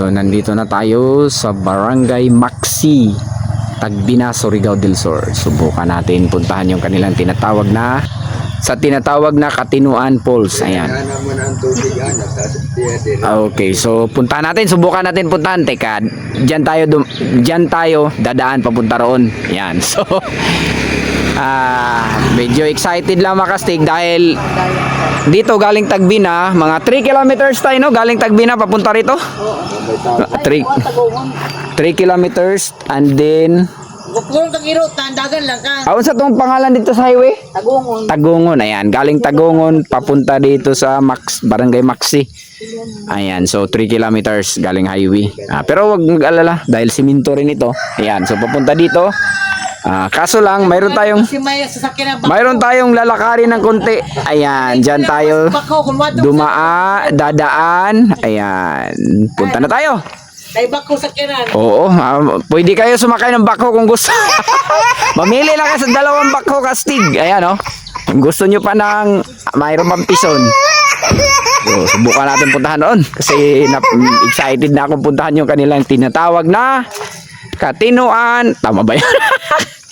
so nandito na tayo sa Barangay Maxi, Tagbina, Surigao del Sur. Subukan natin puntahan yung kanilang tinatawag na sa tinatawag na Katinuan Falls. Ayan. Din. Okay, so puntahan natin, subukan natin puntahan. Teka, diyan tayo dum diyan tayo dadaan papunta roon. Yan. So ah medyo excited lang makastig dahil dito galing Tagbina, mga 3 kilometers tayo no, galing Tagbina papunta rito. 3 3 kilometers and then Bukong kang iro, tandagan lang ka. Aun sa tong pangalan dito sa highway? Tagungon. Tagungon, ayan. Galing Tagungon, papunta dito sa Max, Barangay Maxi. Ayan, so 3 kilometers galing highway. Ah, pero wag mag-alala dahil siminto rin ito. Ayan, so papunta dito. Ah, kaso lang, mayroon tayong mayroon tayong lalakarin ng konti. Ayan, diyan tayo dumaa, dadaan. Ayan, punta na tayo. Kay bako sakyanan. Oo, ah, pwede kayo sumakay ng bako kung gusto. Mamili lang kayo sa dalawang bako kastig. Ayan oh. Kung gusto nyo pa ng mayroon pang pison. So, subukan natin puntahan doon. Kasi na, excited na akong puntahan yung kanilang tinatawag na Katinuan. Tama ba yan?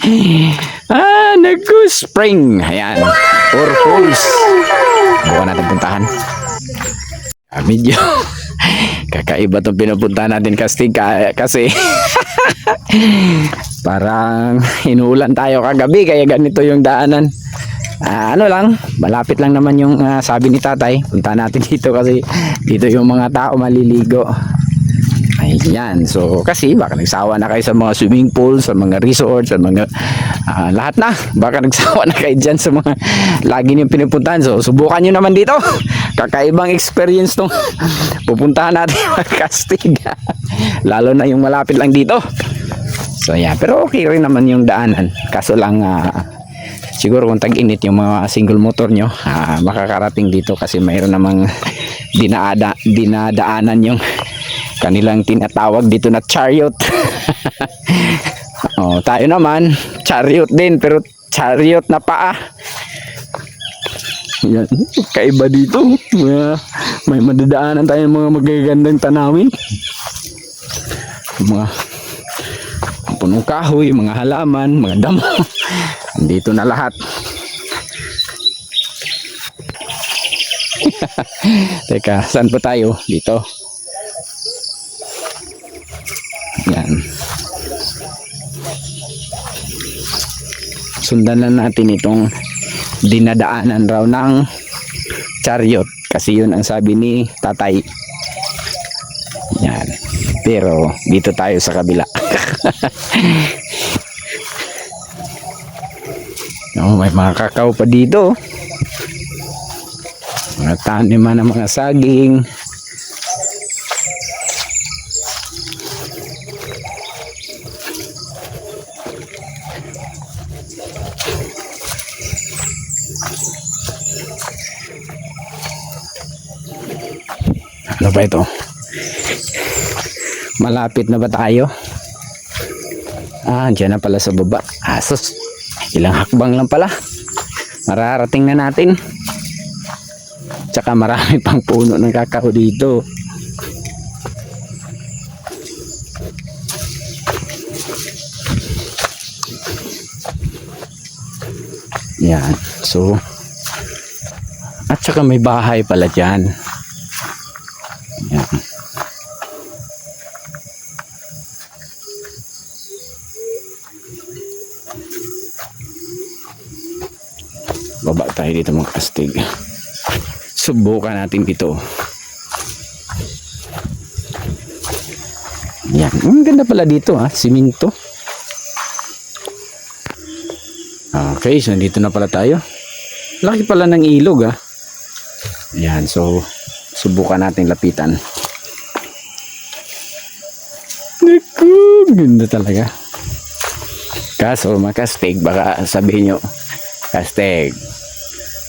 ah, Nagu Spring. Ayan. Or Falls. Subukan natin puntahan. Ah, medyo kakaiba tong pinupuntahan natin kasi kasi parang inuulan tayo kagabi kaya ganito yung daanan Ah, ano lang malapit lang naman yung ah, sabi ni tatay punta natin dito kasi dito yung mga tao maliligo Ayan. So, kasi baka nagsawa na kayo sa mga swimming pool, sa mga resort, sa mga ah, lahat na. Baka nagsawa na kayo dyan sa mga lagi niyong pinupuntahan. So, subukan nyo naman dito. Kakaibang experience tong pupuntahan natin mga kastig. Lalo na yung malapit lang dito. So, yeah. Pero okay rin naman yung daanan. Kaso lang, ah, siguro kung tag-init yung mga single motor nyo, ah, makakarating dito kasi mayroon namang dinaada, dinadaanan yung kanilang tinatawag dito na chariot. oh, tayo naman, chariot din pero chariot na paa. Yan, kaiba dito. May, may madadaanan tayo ng mga magagandang tanawin. Mga punong kahoy, mga halaman, mga damo. Dito na lahat. Teka, saan pa tayo? Dito. Yan. Sundan lang natin itong dinadaanan raw ng chariot kasi yun ang sabi ni tatay. Yan. Pero dito tayo sa kabila. oh, may mga kakao pa dito. Mga taniman ng mga saging. Ba ito? Malapit na ba tayo? Ah, dyan na pala sa baba. Asos. Ilang hakbang lang pala. Mararating na natin. Tsaka marami pang puno ng kakao dito. Yan. So, at saka may bahay pala dyan. Tayo dito mga kastig. Subukan natin dito. Yan. Ang ganda pala dito ha. Siminto. Okay, so dito na pala tayo. Laki pala ng ilog ha. Yan, so subukan natin lapitan. Naku, ganda talaga. Kaso, makastig, baka sabihin nyo, kastig,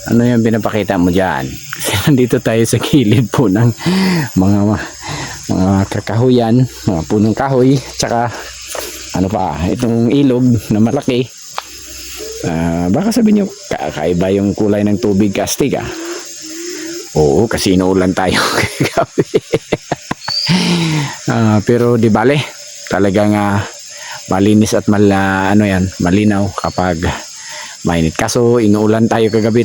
ano yung pinapakita mo dyan? Nandito tayo sa gilid po ng mga mga kakahuyan, mga punong kahoy, tsaka ano pa, itong ilog na malaki. Ah, baka sabihin nyo, kakaiba yung kulay ng tubig kastig ah. Oo, kasi inuulan tayo kagabi. Ah, pero di bale, talagang ah, malinis at mal, ah, ano yan, malinaw kapag mainit. Kaso inuulan tayo kagabi,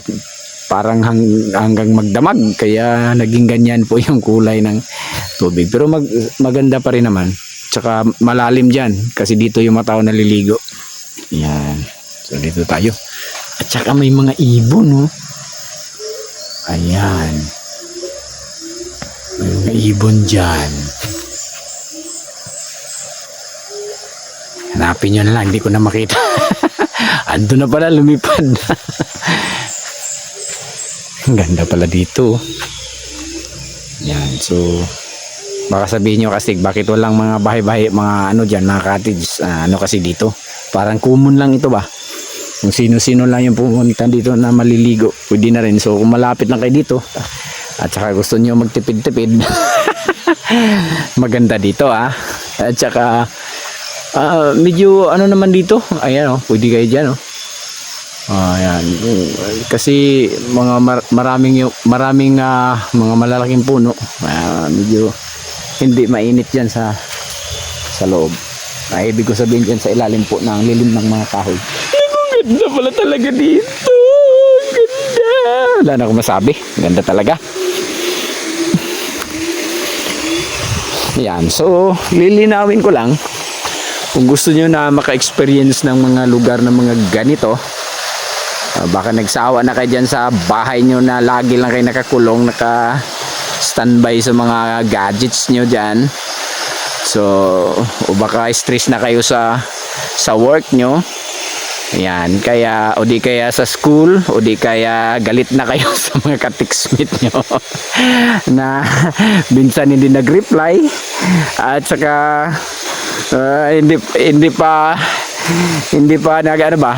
parang hang, hanggang magdamag, kaya naging ganyan po yung kulay ng tubig. Pero mag, maganda pa rin naman. Tsaka malalim dyan, kasi dito yung mga tao naliligo. Yan. So dito tayo. At saka may mga ibon, no? Ayan. May mga ibon dyan. Hanapin nyo na lang, hindi ko na makita. Ando na pala, lumipad. Ang ganda pala dito. Yan, so baka sabihin nyo kasi bakit walang mga bahay-bahay, mga ano dyan, mga cottage, ah, ano kasi dito. Parang common lang ito ba? Kung sino-sino lang yung pumunta dito na maliligo, pwede na rin. So kung malapit lang kayo dito, at saka gusto nyo magtipid-tipid, maganda dito ah. At saka, ah, medyo ano naman dito, ayan oh, pwede kayo dyan oh. Ah, ayan. Kasi mga mar- maraming maraming ah, mga malalaking puno, ah, medyo hindi mainit diyan sa sa loob. Ay, ibig ko sabihin dyan sa ilalim po ng lilim ng mga kahoy. Ang ganda pala talaga dito. Ang Ganda. Wala na akong masabi. Ganda talaga. Yan. So, lilinawin ko lang. Kung gusto nyo na maka-experience ng mga lugar na mga ganito, ah, baka nagsawa na kayo dyan sa bahay nyo na lagi lang kayo nakakulong, naka standby sa mga gadgets nyo dyan. So, o baka stress na kayo sa sa work nyo. Ayan, kaya o di kaya sa school o di kaya galit na kayo sa mga katiksmit nyo na minsan hindi nag-reply at saka ah, hindi hindi pa hindi pa nag ano ba?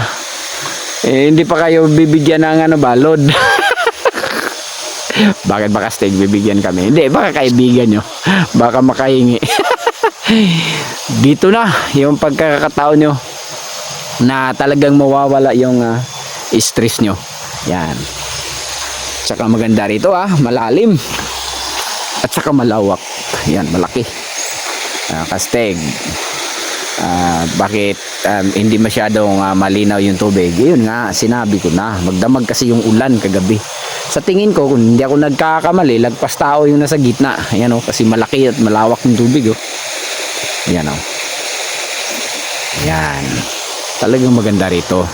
Eh, hindi pa kayo bibigyan ng ano ba load. Bakit baka stage bibigyan kami? Hindi baka kaibigan nyo. Baka makahingi. Dito na yung pagkakataon nyo na talagang mawawala yung ah, stress nyo. Yan. Tsaka maganda rito ah malalim. At saka malawak. Yan malaki Ah, kasteg Ah, bakit um, hindi masyadong ah, malinaw yung tubig? Yun nga sinabi ko na magdamag kasi yung ulan kagabi. Sa tingin ko kung hindi ako nagkakamali lagpas tao yung nasa gitna. Ayan oh, kasi malaki at malawak yung tubig oh. ayan oh. ayan. Talagang maganda rito.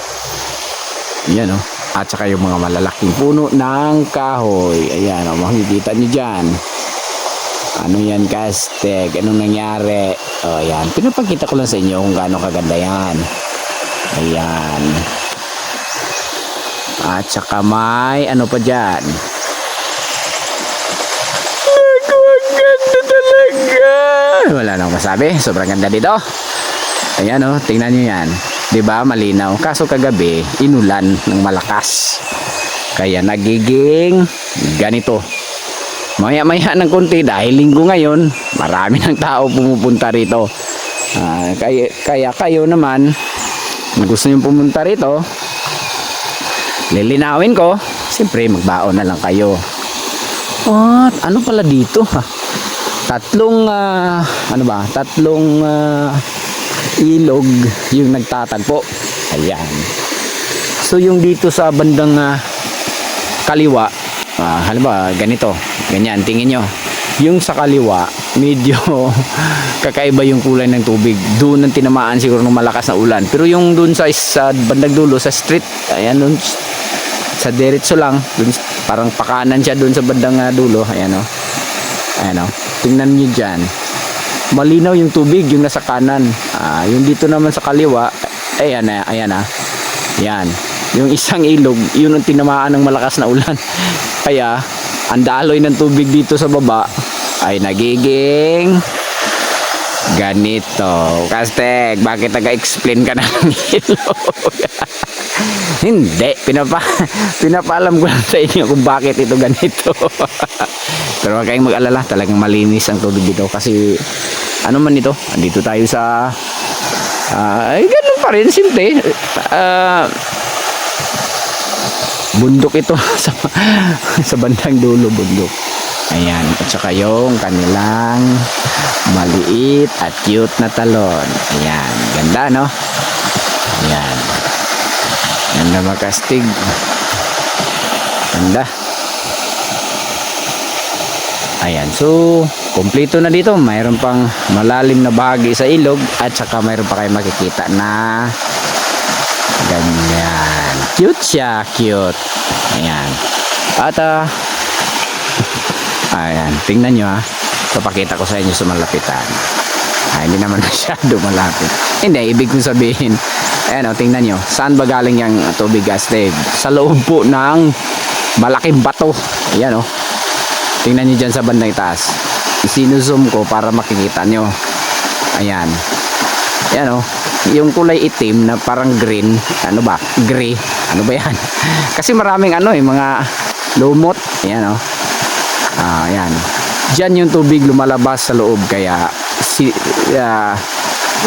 Ayan oh. at saka yung mga malalaking puno ng kahoy. Ayan oh, makikita nyo dyan ano yan Kastek? Anong nangyari? O yan. Pinapakita ko lang sa inyo kung gaano kaganda yan. Ayan. At saka may ano pa dyan. Naku, talaga. Wala nang masabi. Sobrang ganda dito. Ayan o, tingnan nyo yan. ba malinaw. Kaso kagabi, inulan ng malakas. Kaya nagiging ganito. Maya-maya ng konti dahil linggo ngayon, marami ng tao pumupunta rito. Ah, kaya, kaya kayo naman, gusto nyo pumunta rito, lilinawin ko, siyempre magbaon na lang kayo. At ano pala dito ha? Tatlong, ah, ano ba, tatlong ah, ilog yung nagtatagpo. Ayan. So yung dito sa bandang ah, kaliwa, ah, halimbawa ganito, ganyan, tingin nyo. Yung sa kaliwa, medyo kakaiba yung kulay ng tubig. Doon ang tinamaan siguro ng malakas na ulan. Pero yung doon sa, sa bandang dulo, sa street, ayan doon, sa diretso lang, dun, parang pakanan siya doon sa bandang ah, dulo. Ayan o. Ayan o. Tingnan nyo dyan. Malinaw yung tubig, yung nasa kanan. Ah, yung dito naman sa kaliwa, ayan na, ayan na. Yan. Yung isang ilog, yun ang tinamaan ng malakas na ulan. Kaya, ang daloy ng tubig dito sa baba ay nagiging ganito. Kastek, bakit taga-explain ka ng ilog? Hindi, pinapa pinapaalam ko lang sa inyo kung bakit ito ganito. Pero huwag kayong mag-alala, talagang malinis ang tubig dito kasi ano man ito, andito tayo sa ah, ay ganun pa rin simple. Ah, bundok ito sa sa bandang dulo bundok. Ayan, at saka yung kanilang maliit at cute na talon. Ayan, ganda no? Ayan. Ganda makastig. Ganda. Ayan, so kompleto na dito. Mayroon pang malalim na bahagi sa ilog at saka mayroon pa kayo makikita na ganyan. Cute siya, cute. Ayan. At ah, ayan, tingnan nyo ha. Papakita ko sa inyo sa malapitan. Ay, hindi naman masyado malapit. Hindi, ibig kong sabihin, ayan o, tingnan nyo, saan ba galing yung tubig astig? Sa loob po ng malaking bato. Ayan o. Tingnan nyo dyan sa bandang taas. Isinuzoom ko para makikita nyo. Ayan. Ayan o. Yung kulay itim na parang green. Ano ba? Gray. Ano ba yan? Kasi maraming ano eh, mga lumot. Ayan o. Ah, ayan. Diyan yung tubig lumalabas sa loob. Kaya si, ah,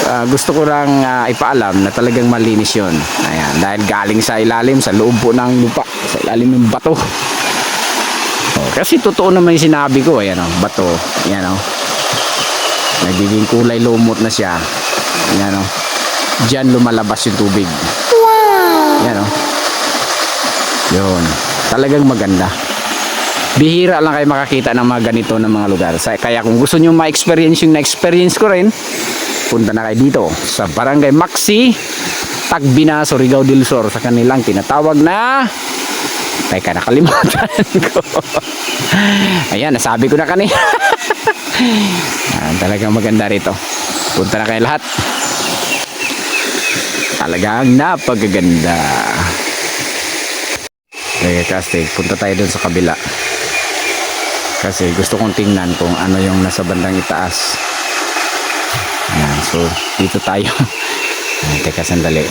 ah, gusto ko lang ah, ipaalam na talagang malinis yun. Ayan. Dahil galing sa ilalim, sa loob po ng lupa. Sa ilalim ng bato. Oh, kasi totoo naman yung sinabi ko, ayan oh, bato, ayan oh. Nagiging kulay lumot na siya. Ayan oh. Diyan lumalabas yung tubig. Wow! Ayan oh. Yun. Talagang maganda. Bihira lang kayo makakita ng mga ganito ng mga lugar. Kaya kung gusto nyo ma-experience yung na-experience ko rin, punta na kayo dito sa Barangay Maxi, Tagbina, Surigao del Sur sa kanilang tinatawag na Teka, nakalimutan ko. Ayan, nasabi ko na kanina. Ayan, talagang maganda rito. Punta na kayo lahat. Talagang napagaganda. Teka, Castig, punta tayo dun sa kabila. Kasi gusto kong tingnan kung ano yung nasa bandang itaas. Ayan, so dito tayo. Ayan, teka, sandali.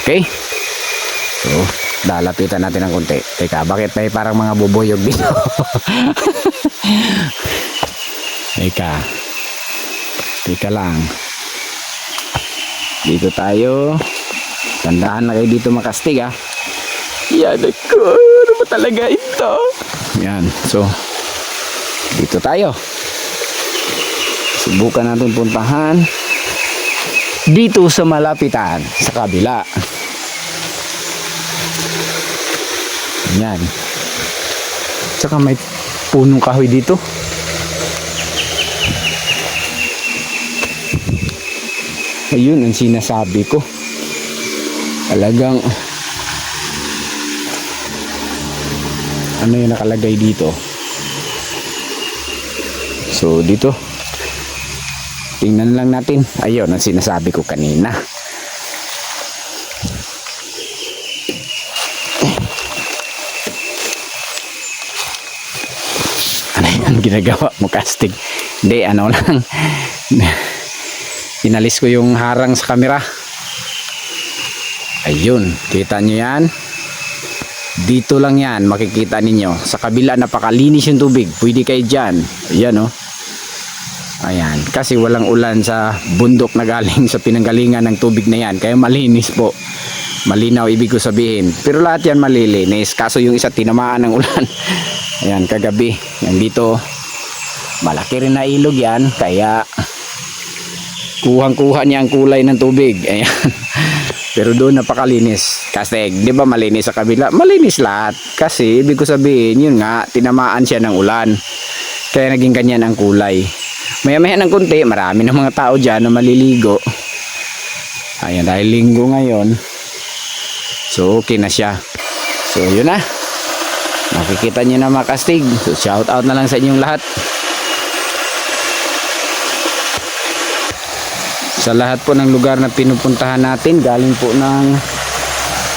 Okay. So, lalapitan natin ng konti. Teka, bakit may parang mga bubuyog dito? Teka. Teka lang. Dito tayo. Tandaan na kayo dito makastig ah. Yan ako. Ano ba talaga ito? Yan. So, dito tayo. Subukan natin puntahan dito sa malapitan sa kabila. Yan. Tsaka may punong kahoy dito. Ayun ang sinasabi ko. Talagang ano yung nakalagay dito. So dito tingnan lang natin. Ayun ang sinasabi ko kanina. ano yan ginagawa mo casting hindi ano lang inalis ko yung harang sa camera ayun kita nyo yan. Dito lang yan makikita ninyo. Sa kabila napakalinis yung tubig. Pwede kayo dyan. Ayan o ayan. Kasi walang ulan sa bundok na galing sa pinanggalingan ng tubig na yan. Kaya malinis po. Malinaw ibig ko sabihin. Pero lahat yan malilinis. Kaso yung isa tinamaan ng ulan. Ayan kagabi. Yan dito malaki rin na ilog yan. Kaya kuhang kuha niya ang kulay ng tubig. Ayan. Pero doon napakalinis. Kasi di ba malinis sa kabila? Malinis lahat. Kasi ibig ko sabihin yun nga tinamaan siya ng ulan. Kaya naging ganyan ang kulay. Maya maya ng kunti marami ng mga tao dyan na maliligo. Ayan dahil linggo ngayon. So okay na siya. So yun na. Makikita nyo na mga kastig. So shout out na lang sa inyong lahat sa lahat po ng lugar na pinupuntahan natin galing po ng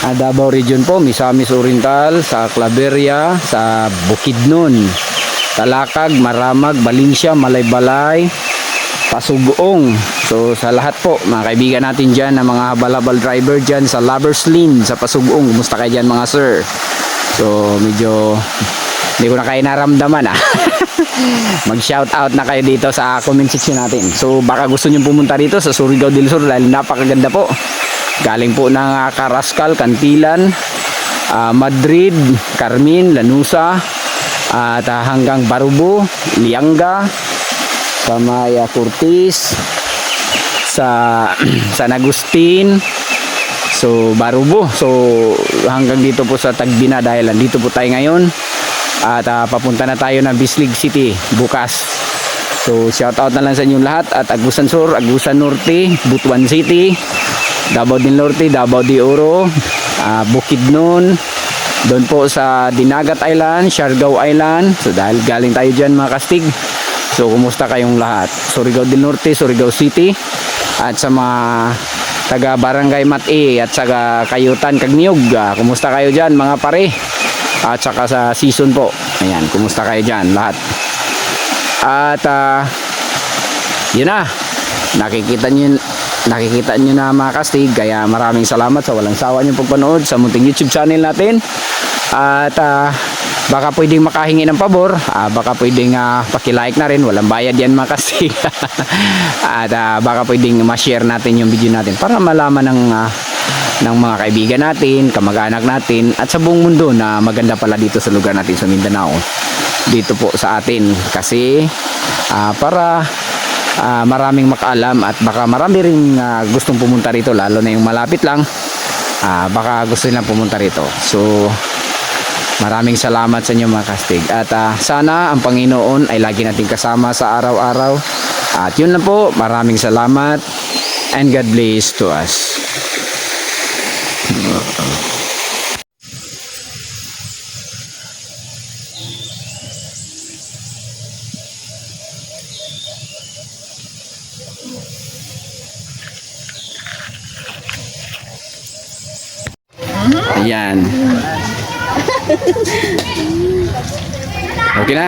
ah, Davao Region po Misamis Oriental sa Claveria sa Bukidnon Talakag, Maramag, Valencia, Malaybalay Pasugong so sa lahat po mga kaibigan natin dyan na mga habal-habal driver dyan sa Lovers Lane sa Pasugong kumusta kayo dyan mga sir? So medyo hindi ko na kayo naramdaman ah mag shout out na kayo dito sa comment section natin so baka gusto nyo pumunta dito sa Surigao del Sur dahil napakaganda po galing po ng ah, Carrascal, Cantilan ah, Madrid, Carmen, Lanusa at ah, hanggang Barubo, Lianga, Kamaya Curtis, sa San Agustin, so Barubo. So hanggang dito po sa Tagbina dahil andito po tayo ngayon. At ah, papunta na tayo ng Bislig City bukas. So shout out na lang sa inyong lahat at Agusan Sur, Agusan Norte, Butuan City, Davao del Norte, Davao de Oro, ah, Bukidnon, doon po sa Dinagat Island, Siargao Island. So dahil galing tayo dyan mga kastig. So kumusta kayong lahat? Surigao del Norte, Surigao City at sa mga taga Barangay Mati at sa Kayutan, Kagniog. ah, kumusta kayo dyan mga pare? At saka sa season po. Ayan, kumusta kayo dyan lahat? At ah, yun na. Nakikita niyo nakikita niyo na mga kastig kaya maraming salamat sa walang sawa niyong pagpanood sa munting YouTube channel natin. At ah, baka pwedeng makahingi ng pabor, ah, baka pwedeng ah, paki-like na rin, walang bayad yan mga kastig. At ah, baka pwedeng ma-share natin yung video natin para malaman ng ah, ng mga kaibigan natin, kamag-anak natin at sa buong mundo na maganda pala dito sa lugar natin sa Mindanao. Dito po sa atin. Kasi ah, para ah, maraming makaalam at baka marami rin ah, gustong pumunta rito lalo na yung malapit lang ah, baka gusto nilang pumunta rito. So maraming salamat sa inyo mga kastig. At ah, sana ang Panginoon ay lagi nating kasama sa araw-araw. At yun lang po. Maraming salamat. And God bless to us Ayan.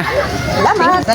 Okay na? Salamat.